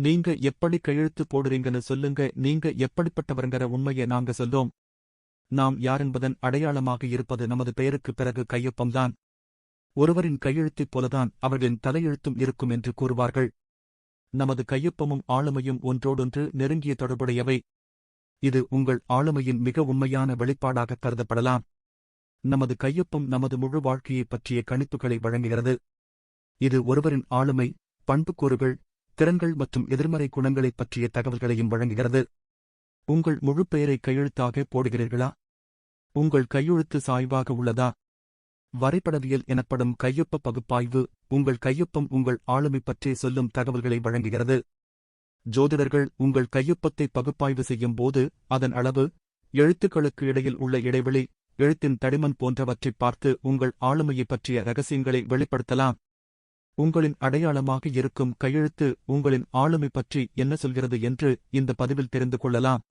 நீங்க எப்படி கையெழுத்து போடுறீங்கன்னு சொல்லுங்க நீங்க எப்படிப்பட்டவருங்கிற உண்மையை நாங்க சொல்லோம் நாம் யாரென்பதன் அடையாளமாக இருப்பது நமது பெயருக்கு பிறகு கையொப்பம்தான். ஒருவரின் கையெழுத்தைப் போலதான் அவர்களின் தலையெழுத்தும் இருக்கும் என்று கூறுவார்கள். நமது கையொப்பமும் ஆளுமையும் ஒன்றோடொன்று நெருங்கிய தொடர்புடையவை. இது உங்கள் ஆளுமையின் மிக உண்மையான வெளிப்பாடாக கருதப்படலாம். நமது கையொப்பம் நமது முழு வாழ்க்கையைப் பற்றிய கணிப்புகளை வழங்குகிறது. இது ஒருவரின் ஆளுமை பண்புக்கூறுகள் திறன்கள் மற்றும் எதிர்மறை குணங்களைப் பற்றிய தகவல்களையும் வழங்குகிறது. உங்கள் முழு பெயரை கையெழுத்தாக போடுகிறீர்களா? உங்கள் கையெழுத்து சாய்வாக உள்ளதா? வரைபடவியல் எனப்படும் கையொப்ப பகுப்பாய்வு உங்கள் கையொப்பம் உங்கள் ஆளுமை பற்றி சொல்லும் தகவல்களை வழங்குகிறது. ஜோதிடர்கள் உங்கள் கையொப்பத்தை பகுப்பாய்வு செய்யும் போது அதன் அளவு எழுத்துக்களுக்கு இடையில் உள்ள இடைவெளி எழுத்தின் தடிமன் போன்றவற்றைப் பார்த்து உங்கள் ஆளுமையைப் பற்றிய ரகசியங்களை வெளிப்படுத்தலாம். உங்களின் அடையாளமாக இருக்கும் கையெழுத்து உங்களின் ஆளுமை பற்றி என்ன சொல்கிறது என்று இந்த பதிவில் தெரிந்து கொள்ளலாம்.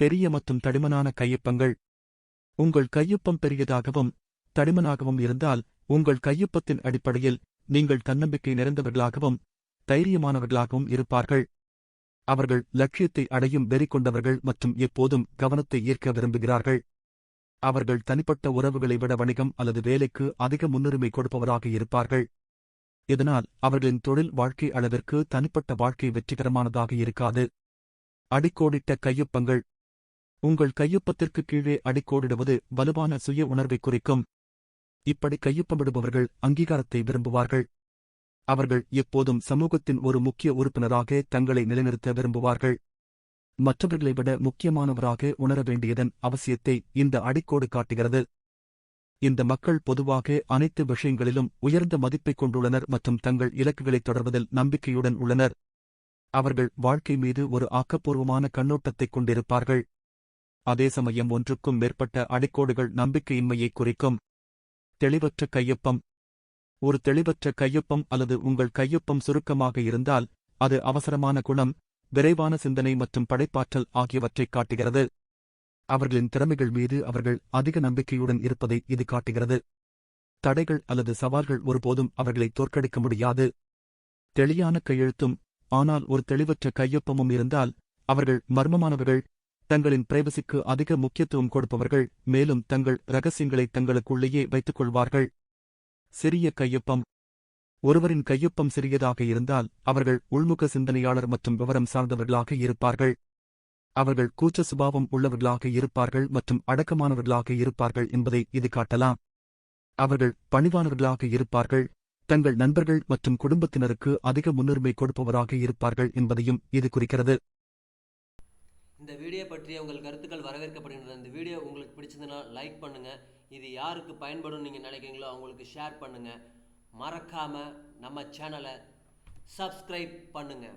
பெரிய மற்றும் தடிமனான கையொப்பங்கள். உங்கள் கையொப்பம் பெரியதாகவும் தடிமனாகவும் இருந்தால் உங்கள் கையொப்பத்தின் அடிப்படையில் நீங்கள் தன்னம்பிக்கை நிறைந்தவர்களாகவும் தைரியமானவர்களாகவும் இருப்பார்கள். அவர்கள் லட்சியத்தை அடையும் வெறி கொண்டவர்கள் மற்றும் எப்போதும் கவனத்தை ஈர்க்க விரும்புகிறார்கள். அவர்கள் தனிப்பட்ட உறவுகளை விட வணிகம் அல்லது வேலைக்கு அதிக முன்னுரிமை கொடுப்பவராக இருப்பார்கள். இதனால் அவர்களின் தொழில் வாழ்க்கை அளவிற்கு தனிப்பட்ட வாழ்க்கை வெற்றிகரமானதாக இருக்காது. அடிக்கோடிட்ட கையொப்பங்கள். உங்கள் கையொப்பத்திற்கு கீழே அடிக்கோடிடுவது வலுவான சுய உணர்வை குறிக்கும். இப்படி கையொப்பமிடுபவர்கள் அங்கீகாரத்தை விரும்புவார்கள். அவர்கள் எப்போதும் சமூகத்தின் ஒரு முக்கிய உறுப்பினராக தங்களை நிலைநிறுத்த விரும்புவார்கள். மற்றவர்களை விட முக்கியமானவராக உணர வேண்டியதன் அவசியத்தை இந்த அடிக்கோடு காட்டுகிறது. இந்த மக்கள் பொதுவாக அனைத்து விஷயங்களிலும் உயர்ந்த மதிப்பைக் கொண்டுள்ளனர் மற்றும் தங்கள் இலக்குகளைத் தொடர்வதில் நம்பிக்கையுடன் உள்ளனர். அவர்கள் வாழ்க்கை மீது ஒரு ஆக்கப்பூர்வமான கண்ணோட்டத்தைக் கொண்டிருப்பார்கள். அதே சமயம் ஒன்றுக்கும் மேற்பட்ட அடிக்கோடுகள் நம்பிக்கையின்மையை குறிக்கும். தெளிவற்ற கையொப்பம். ஒரு தெளிவற்ற கையொப்பம் அல்லது உங்கள் கையொப்பம் சுருக்கமாக இருந்தால் அது அவசரமான குணம் விரைவான சிந்தனை மற்றும் படைப்பாற்றல் ஆகியவற்றைக் காட்டுகிறது. அவர்களின் திறமைகள் மீது அவர்கள் அதிக நம்பிக்கையுடன் இருப்பதை இது காட்டுகிறது. தடைகள் அல்லது சவால்கள் ஒருபோதும் அவர்களை தோற்கடிக்க முடியாது. தெளியான கையெழுத்தும் ஆனால் ஒரு தெளிவற்ற கையொப்பமும் இருந்தால் அவர்கள் மர்மமானவர்கள். தங்களின் பிரைவசிக்கு அதிக முக்கியத்துவம் கொடுப்பவர்கள் மேலும் தங்கள் ரகசியங்களை தங்களுக்குள்ளேயே வைத்துக் கொள்வார்கள். சிறிய கையொப்பம். ஒருவரின் கையொப்பம் சிறியதாக இருந்தால் அவர்கள் உள்முக சிந்தனையாளர் மற்றும் விவரம் சார்ந்தவர்களாக இருப்பார்கள். அவர்கள் கூச்ச சுபாவம் உள்ளவர்களாக இருப்பார்கள் மற்றும் அடக்கமானவர்களாக இருப்பார்கள் என்பதை இது காட்டலாம். அவர்கள் பணிவானவர்களாக இருப்பார்கள் தங்கள் நண்பர்கள் மற்றும் குடும்பத்தினருக்கு அதிக முன்னுரிமை கொடுப்பவராக இருப்பார்கள் என்பதையும் இது குறிக்கிறது. இந்த வீடியோ பற்றிய உங்கள் கருத்துக்கள் வரவேற்கப்படுகின்றன. இந்த வீடியோ உங்களுக்கு பிடிச்சதுன்னா லைக் பண்ணுங்க. இது யாருக்கு பயன்படும் நீங்க நினைக்கிறீங்களோ அவங்களுக்கு ஷேர் பண்ணுங்க. மறக்காம நம்ம சேனலை சப்ஸ்கிரைப் பண்ணுங்கள்